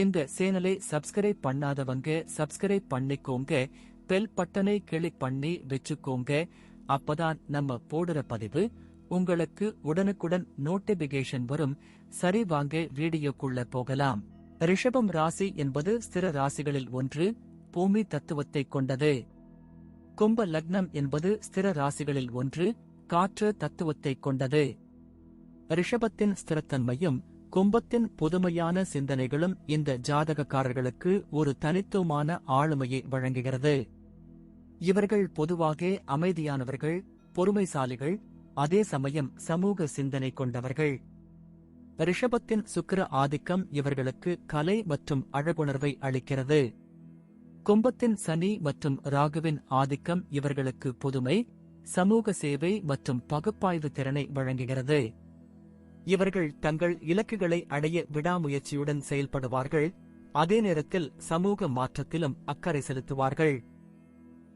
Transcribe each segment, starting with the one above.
இந்த சேனலை சப்ஸ்கிரைப் பண்ணாதவங்க சப்ஸ்கிரைப் பண்ணிக்கோங்க. பெல் பட்டனை கிளிக் பண்ணி வச்சுக்கோங்க. அப்பதான் நம்ம போடுற பதிவு உங்களுக்கு உடனுக்குடன் நோட்டிபிகேஷன் வரும். சரி வாங்க வீடியோக்குள்ள போகலாம். ரிஷபம் ராசி என்பது ஸ்திர ராசிகளில் ஒன்று பூமி தத்துவத்தை கொண்டது. கும்ப லக்னம் என்பது ஸ்திர ராசிகளில் ஒன்று காற்று தத்துவத்தை கொண்டது. ரிஷபத்தின் ஸ்திரத்தன்மையும் கும்பத்தின் புதுமையான சிந்தனைகளும் இந்த ஜாதகக்காரர்களுக்கு ஒரு தனித்துவமான ஆளுமையை வழங்குகிறது. இவர்கள் பொதுவாக அமைதியானவர்கள் பொறுமைசாலிகள் அதே சமயம் சமூக சிந்தனை கொண்டவர்கள். ரிஷபத்தின் சுக்கிர ஆதிக்கம் இவர்களுக்கு கலை மற்றும் அழகுணர்வை அளிக்கிறது. கும்பத்தின் சனி மற்றும் ராகுவின் ஆதிக்கம் இவர்களுக்கு புதுமை சமூக சேவை மற்றும் பகுப்பாய்வு திறனை வழங்குகிறது. இவர்கள் தங்கள் இலக்குகளை அடைய விடாமுயற்சியுடன் செயல்படுவார்கள். அதே நேரத்தில் சமூக மாற்றத்திலும் அக்கறை செலுத்துவார்கள்.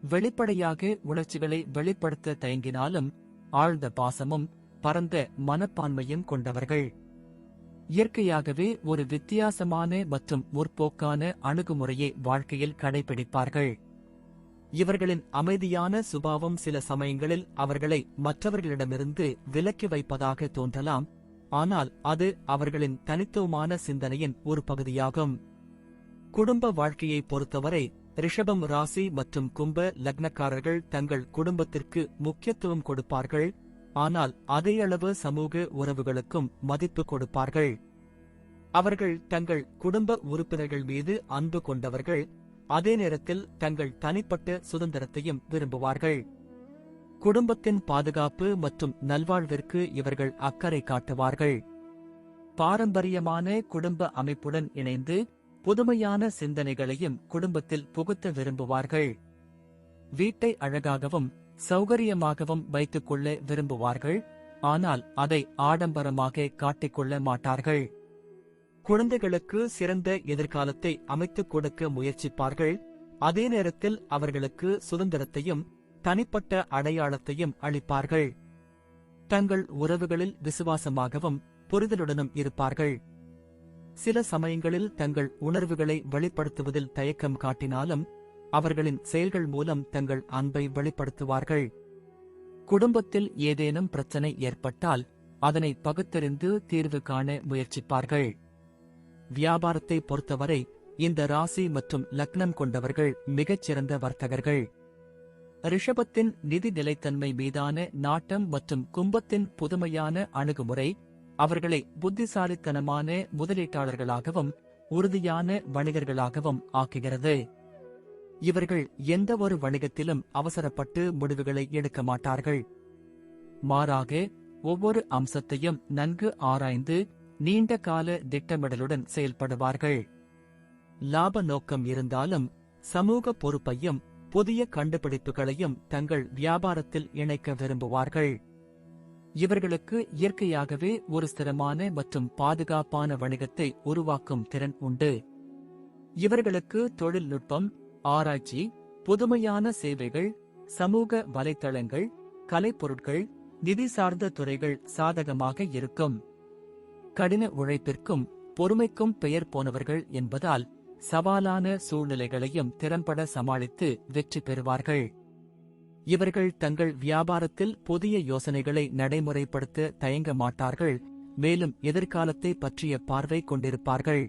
வெளிப்படையாக உணர்ச்சிகளை வெளிப்படுத்த தயங்கினாலும் ஆழ்ந்த பாசமும் பரந்த மனப்பான்மையும் கொண்டவர்கள். இயற்கையாகவே ஒரு வித்தியாசமான மற்றும் முற்போக்கான அணுகுமுறையை வாழ்க்கையில் கடைபிடிப்பார்கள். இவர்களின் அமைதியான சுபாவம் சில சமயங்களில் அவர்களை மற்றவர்களிடமிருந்து விலக்கி வைப்பதாக தோன்றலாம். ஆனால் அது அவர்களின் தனித்துவமான சிந்தனையின் ஒரு பகுதியாகும். குடும்ப வாழ்க்கையை பொறுத்தவரை ரிஷபம் ராசி மற்றும் கும்ப லக்னக்காரர்கள் தங்கள் குடும்பத்திற்கு முக்கியத்துவம் கொடுப்பார்கள் ஆனால் அதே அளவு சமூக உறவுகளுக்கும் மதிப்பு கொடுப்பார்கள். அவர்கள் தங்கள் குடும்ப உறுப்பினர்கள் மீது அன்பு கொண்டவர்கள் அதே நேரத்தில் தங்கள் தனிப்பட்ட சுதந்திரத்தையும் விரும்புவார்கள். குடும்பத்தின் பாதுகாப்பு மற்றும் நல்வாழ்விற்கு இவர்கள் அக்கறை காட்டுவார்கள். பாரம்பரியமான குடும்ப அமைப்புடன் இணைந்து புதுமையான சிந்தனைகளையும் குடும்பத்தில் புகுத்த விரும்புவார்கள். வீட்டை அழகாகவும் சௌகரியமாகவும் வைத்துக் கொள்ள விரும்புவார்கள் ஆனால் அதை ஆடம்பரமாக காட்டிக்கொள்ள மாட்டார்கள். குழந்தைகளுக்கு சிறந்த எதிர்காலத்தை அமைத்துக் கொடுக்க முயற்சிப்பார்கள் அதே நேரத்தில் அவர்களுக்கு சுதந்திரத்தையும் தனிப்பட்ட அடையாளத்தையும் அளிப்பார்கள். தங்கள் உறவுகளில் விசுவாசமாகவும் புரிதலுடனும் இருப்பார்கள். சில சமயங்களில் தங்கள் உணர்வுகளை வெளிப்படுத்துவதில் தயக்கம் காட்டினாலும் அவர்களின் செயல்கள் மூலம் தங்கள் அன்பை வெளிப்படுத்துவார்கள். குடும்பத்தில் ஏதேனும் பிரச்சனை ஏற்பட்டால் அதனை பகுத்தறிந்து தீர்வு காண முயற்சிப்பார்கள். வியாபாரத்தை பொறுத்தவரை இந்த ராசி மற்றும் லக்னம் கொண்டவர்கள் மிகச்சிறந்த வர்த்தகர்கள். ரிஷபத்தின் நிதி நிலைத்தன்மை மீதான நாட்டம் மற்றும் கும்பத்தின் புதுமையான அணுகுமுறை அவர்களை புத்திசாலித்தனமான முதலீட்டாளர்களாகவும் உறுதியான வணிகர்களாகவும் ஆக்குகிறது. இவர்கள் எந்த ஒரு வணிகத்திலும் அவசரப்பட்டு முடிவுகளை எடுக்க மாட்டார்கள். மாறாக ஒவ்வொரு அம்சத்தையும் நன்கு ஆராய்ந்து நீண்ட கால திட்டமிடலுடன் செயல்படுவார்கள். லாப நோக்கம் இருந்தாலும் சமூக பொறுப்பையும் புதிய கண்டுபிடிப்புகளையும் தங்கள் வியாபாரத்தில் இணைக்க விரும்புவார்கள். இவர்களுக்கு இயற்கையாகவே ஒரு ஸ்திரமான மற்றும் பாதுகாப்பான வணிகத்தை உருவாக்கும் திறன் உண்டு. இவர்களுக்கு தொழில்நுட்பம் ஆராய்ச்சி புதுமையான சேவைகள் சமூக வலைத்தளங்கள் கலைப்பொருட்கள் நிதி சார்ந்த துறைகள் சாதகமாக இருக்கும். கடின உழைப்பிற்கும் பொறுமைக்கும் பெயர் போனவர்கள் என்பதால் சவாலான சூழ்நிலைகளையும் திறம்பட சமாளித்து வெற்றி பெறுவார்கள். இவர்கள் தங்கள் வியாபாரத்தில் புதிய யோசனைகளை நடைமுறைப்படுத்த தயங்க மாட்டார்கள் மேலும் எதிர்காலத்தை பற்றிய பார்வை கொண்டிருப்பார்கள்.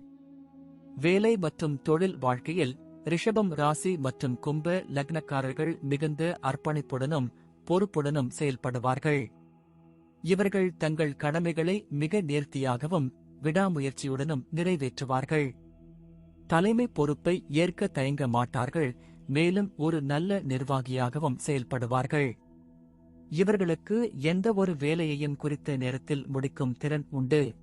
வேலை மற்றும் தொழில் வாழ்க்கையில் ரிஷபம் ராசி மற்றும் கும்ப லக்னக்காரர்கள் மிகுந்த அர்ப்பணிப்புடனும் பொறுப்புடனும் செயல்படுவார்கள். இவர்கள் தங்கள் கடமைகளை மிக நேர்த்தியாகவும் விடாமுயற்சியுடனும் நிறைவேற்றுவார்கள். தலைமை பொறுப்பை ஏற்க தயங்க மாட்டார்கள் மேலும் ஒரு நல்ல நிர்வாகியாகவும் செயல்படுவார்கள். இவர்களுக்கு எந்த ஒரு வேலையையும் குறித்த நேரத்தில் முடிக்கும் திறன் உண்டு.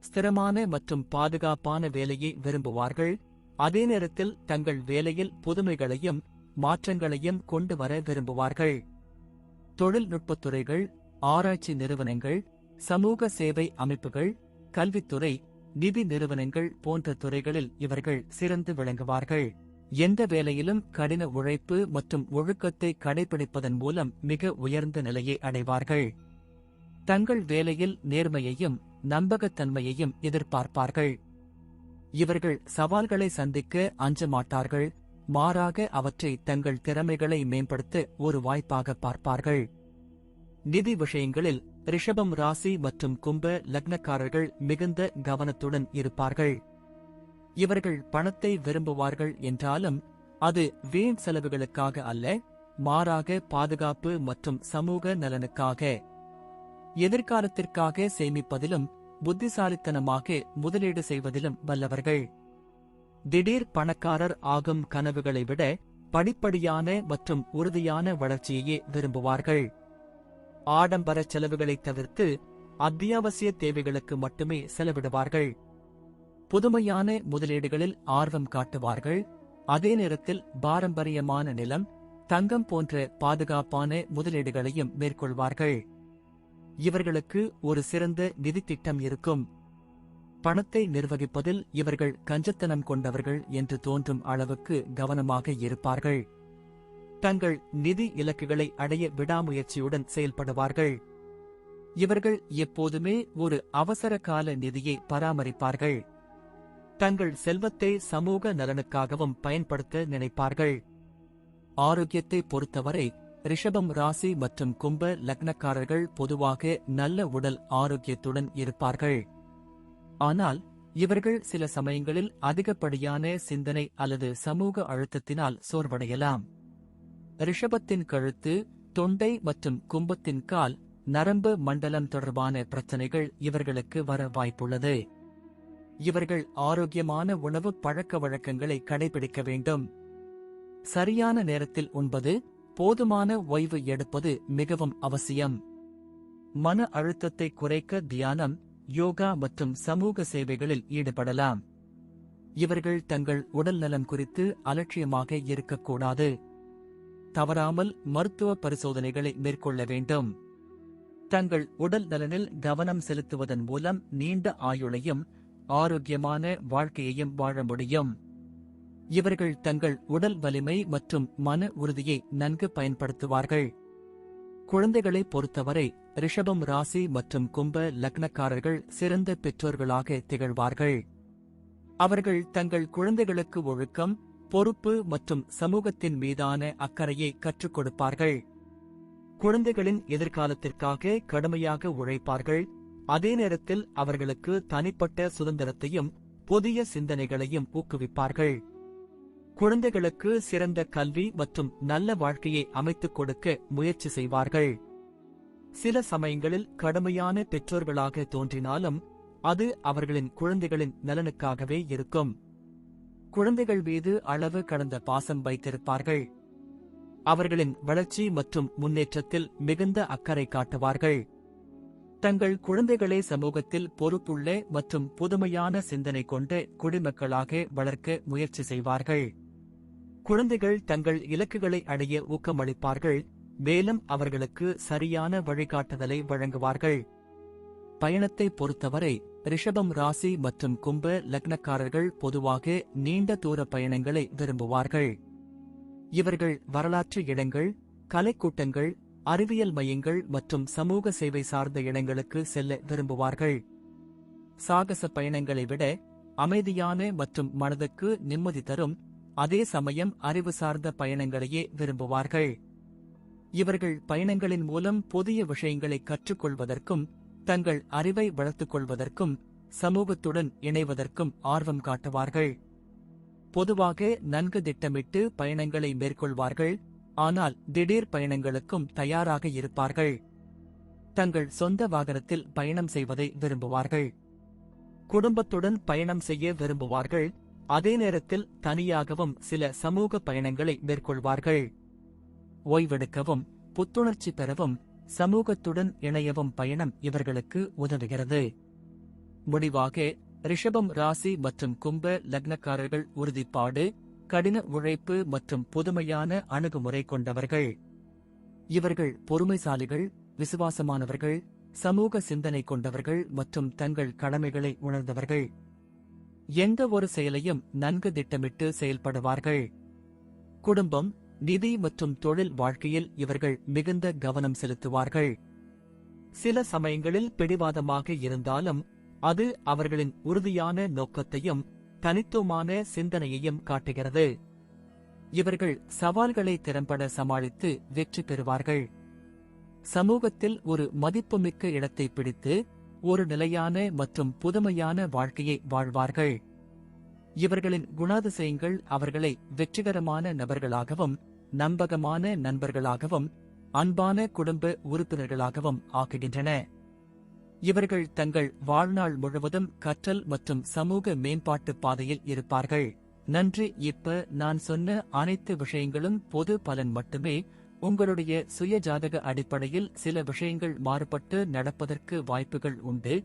ஸ்திரமான மற்றும் பாதுகாப்பான வேலையை விரும்புவார்கள் அதே நேரத்தில் தங்கள் வேலையில் புதுமைகளையும் மாற்றங்களையும் கொண்டு வர விரும்புவார்கள். தொழில்நுட்பத் துறைகள் ஆராய்ச்சி நிறுவனங்கள் சமூக சேவை அமைப்புகள் கல்வித்துறை நிதி நிறுவனங்கள் போன்ற துறைகளில் இவர்கள் சிறந்து விளங்குவார்கள். எந்த வேலையிலும் கடின உழைப்பு மற்றும் ஒழுக்கத்தை கடைபிடிப்பதன் மூலம் மிக உயர்ந்த நிலையை அடைவார்கள். தங்கள் வேலையில் நேர்மையையும் நம்பகத்தன்மையையும் எதிர்பார்ப்பார்கள். இவர்கள் சவால்களை சந்திக்க அஞ்ச மாட்டார்கள் மாறாக அவற்றை தங்கள் திறமைகளை மேம்படுத்த ஒரு வாய்ப்பாக பார்ப்பார்கள். நிதி விஷயங்களில் ரிஷபம் ராசி மற்றும் கும்ப லக்னக்காரர்கள் மிகுந்த கவனத்துடன் இருப்பார்கள். இவர்கள் பணத்தை விரும்புவார்கள் என்றாலும் அது வீண் செலவுகளுக்காக அல்ல மாறாக பாதுகாப்பு மற்றும் சமூக நலனுக்காக. எதிர்காலத்திற்காக சேமிப்பதிலும் புத்திசாலித்தனமாக முதலீடு செய்வதிலும் வல்லவர்கள். திடீர் பணக்காரர் ஆகும் கனவுகளை விட படிப்படியான மற்றும் உறுதியான வளர்ச்சியையே விரும்புவார்கள். ஆடம்பர செலவுகளை தவிர்த்து அத்தியாவசிய தேவைகளுக்கு மட்டுமே செலவிடுவார்கள். புதுமையான முதலீடுகளில் ஆர்வம் காட்டுவார்கள். அதே நேரத்தில் பாரம்பரியமான நிலம் தங்கம் போன்ற பாதுகாப்பான முதலீடுகளையும் மேற்கொள்வார்கள். இவர்களுக்கு ஒரு சிறந்த நிதி திட்டம் இருக்கும். பணத்தை நிர்வகிப்பதில் இவர்கள் கஞ்சத்தனம் கொண்டவர்கள் என்று தோன்றும் அளவுக்கு கவனமாக இருப்பார்கள். தங்கள் நிதி இலக்குகளை அடைய விடாமுயற்சியுடன் செயல்படுவார்கள். இவர்கள் எப்போதுமே ஒரு அவசர கால நிதியை பராமரிப்பார்கள். தங்கள் செல்வத்தை சமூக நலனுக்காகவும் பயன்படுத்த நினைப்பார்கள். ஆரோக்கியத்தை பொறுத்தவரை ரிஷபம் ராசி மற்றும் கும்ப லக்னக்காரர்கள் பொதுவாக நல்ல உடல் ஆரோக்கியத்துடன் இருப்பார்கள். ஆனால் இவர்கள் சில சமயங்களில் அதிகப்படியான சிந்தனை அல்லது சமூக அழுத்தத்தினால் சோர்வடையலாம். ரிஷபத்தின் கழுத்து தொண்டை மற்றும் கும்பத்தின் கால் நரம்பு மண்டலம் தொடர்பான பிரச்சனைகள் இவர்களுக்கு வர வாய்ப்புள்ளது. இவர்கள் ஆரோக்கியமான உணவு பழக்க வழக்கங்களை கடைபிடிக்க வேண்டும். சரியான நேரத்தில் உண்பது போதுமான ஓய்வு எடுப்பது மிகவும் அவசியம். மன அழுத்தத்தை குறைக்க தியானம் யோகா மற்றும் சமூக சேவைகளில் ஈடுபடலாம். இவர்கள் தங்கள் உடல் நலம் குறித்து அலட்சியமாக இருக்கக்கூடாது. தவறாமல் மருத்துவ பரிசோதனைகளை மேற்கொள்ள வேண்டும். தங்கள் உடல் நலனில் கவனம் செலுத்துவதன் மூலம் நீண்ட ஆயுளையும் ஆரோக்கியமான வாழ்க்கையையும் வாழ முடியும். இவர்கள் தங்கள் உடல் வலிமை மற்றும் மன உறுதியை நன்கு பயன்படுத்துவார்கள். குழந்தைகளை பொறுத்தவரை ரிஷபம் ராசி மற்றும் கும்ப லக்னக்காரர்கள் சிறந்த பெற்றோர்களாக திகழ்வார்கள். அவர்கள் தங்கள் குழந்தைகளுக்கு ஒழுக்கம் பொறுப்பு மற்றும் சமூகத்தின் மீதான அக்கறையை கற்றுக் கொடுப்பார்கள் குழந்தைகளின் எதிர்காலத்திற்காக கடுமையாக உழைப்பார்கள். அதே நேரத்தில் அவர்களுக்கு தனிப்பட்ட சுதந்திரத்தையும் புதிய சிந்தனைகளையும் ஊக்குவிப்பார்கள். குழந்தைகளுக்கு சிறந்த கல்வி மற்றும் நல்ல வாழ்க்கையை அமைத்துக் கொடுக்க முயற்சி செய்வார்கள். சில சமயங்களில் கடுமையான பெற்றோர்களாக தோன்றினாலும் அது அவர்களின் குழந்தைகளின் நலனுக்காகவே இருக்கும். குழந்தைகள் மீது அளவு கடந்த பாசம் வைத்திருப்பார்கள். அவர்களின் வளர்ச்சி மற்றும் முன்னேற்றத்தில் மிகுந்த அக்கறை காட்டுவார்கள். தங்கள் குழந்தைகளை சமூகத்தில் பொறுப்புள்ள மற்றும் புதுமையான சிந்தனை கொண்ட குடிமக்களாக வளர்க்க முயற்சி செய்வார்கள். குழந்தைகள் தங்கள் இலக்குகளை அடைய ஊக்கமளிப்பார்கள் மேலும் அவர்களுக்கு சரியான வழிகாட்டுதலை வழங்குவார்கள். பயணத்தை பொறுத்தவரை ரிஷபம் ராசி மற்றும் கும்ப லக்னக்காரர்கள் பொதுவாக நீண்ட தூர பயணங்களை விரும்புவார்கள். இவர்கள் வரலாற்று இடங்கள் கலைக்கூட்டங்கள் அறிவியல் மையங்கள் மற்றும் சமூக சேவை சார்ந்த இடங்களுக்கு செல்ல விரும்புவார்கள். சாகச பயணங்களை விட அமைதியான மற்றும் மனதுக்கு நிம்மதி தரும் அதே சமயம் அறிவு சார்ந்த பயணங்களையே விரும்புவார்கள். இவர்கள் பயணங்களின் மூலம் புதிய விஷயங்களை கற்றுக்கொள்வதற்கும் தங்கள் அறிவை வளர்த்துக் கொள்வதற்கும் சமூகத்துடன் இணைவதற்கும் ஆர்வம் காட்டுவார்கள். பொதுவாக நன்கு திட்டமிட்டு பயணங்களை மேற்கொள்வார்கள் ஆனால் திடீர் பயணங்களுக்கும் தயாராக இருப்பார்கள். தங்கள் சொந்த வாகனத்தில் பயணம் செய்வதை விரும்புவார்கள். குடும்பத்துடன் பயணம் செய்ய விரும்புவார்கள் அதே நேரத்தில் தனியாகவும் சில சமூக பயணங்களை மேற்கொள்வார்கள். ஓய்வெடுக்கவும் புத்துணர்ச்சி பெறவும் சமூகத்துடன் இணையவும் பயணம் இவர்களுக்கு உதவுகிறது. முடிவாக ரிஷபம் ராசி மற்றும் கும்ப லக்னக்காரர்கள் உறுதிப்பாடு கடின உழைப்பு மற்றும் புதுமையான அணுகுமுறை கொண்டவர்கள். இவர்கள் பொறுமைசாலிகள் விசுவாசமானவர்கள் சமூக சிந்தனை கொண்டவர்கள் மற்றும் தங்கள் கடமைகளை உணர்ந்தவர்கள். எந்த ஒரு செயலையும் நன்கு திட்டமிட்டு செயல்படுவார்கள். குடும்பம் நிதி மற்றும் தொழில் வாழ்க்கையில் இவர்கள் மிகுந்த கவனம் செலுத்துவார்கள். சில சமயங்களில் பிடிவாதமாக இருந்தாலும் அது அவர்களின் உறுதியான நோக்கத்தையும் தனித்துவமான சிந்தனையையும் காட்டுகிறது. இவர்கள் சவால்களை திறம்பட சமாளித்து வெற்றி பெறுவார்கள். சமூகத்தில் ஒரு மதிப்புமிக்க இடத்தை பிடித்து ஒரு நிலையான மற்றும் புதுமையான வாழ்க்கையை வாழ்வார்கள். இவர்களின் குணாதிசயங்கள் அவர்களை வெற்றிகரமான நபர்களாகவும் நம்பகமான நண்பர்களாகவும் அன்பான குடும்ப உறுப்பினர்களாகவும் ஆக்குகின்றன. இவர்கள் தங்கள் வாழ்நாள் முழுவதும் கற்றல் மற்றும் சமூக மேம்பாட்டு பாதையில் இருப்பார்கள். நன்றி. இப்ப நான் சொன்ன அனைத்து விஷயங்களும் பொது பலன் மட்டுமே. உங்களுடைய சுய ஜாதக அடிப்படையில் சில விஷயங்கள் மாறுபட்டு நடப்பதற்கு வாய்ப்புகள் உண்டு.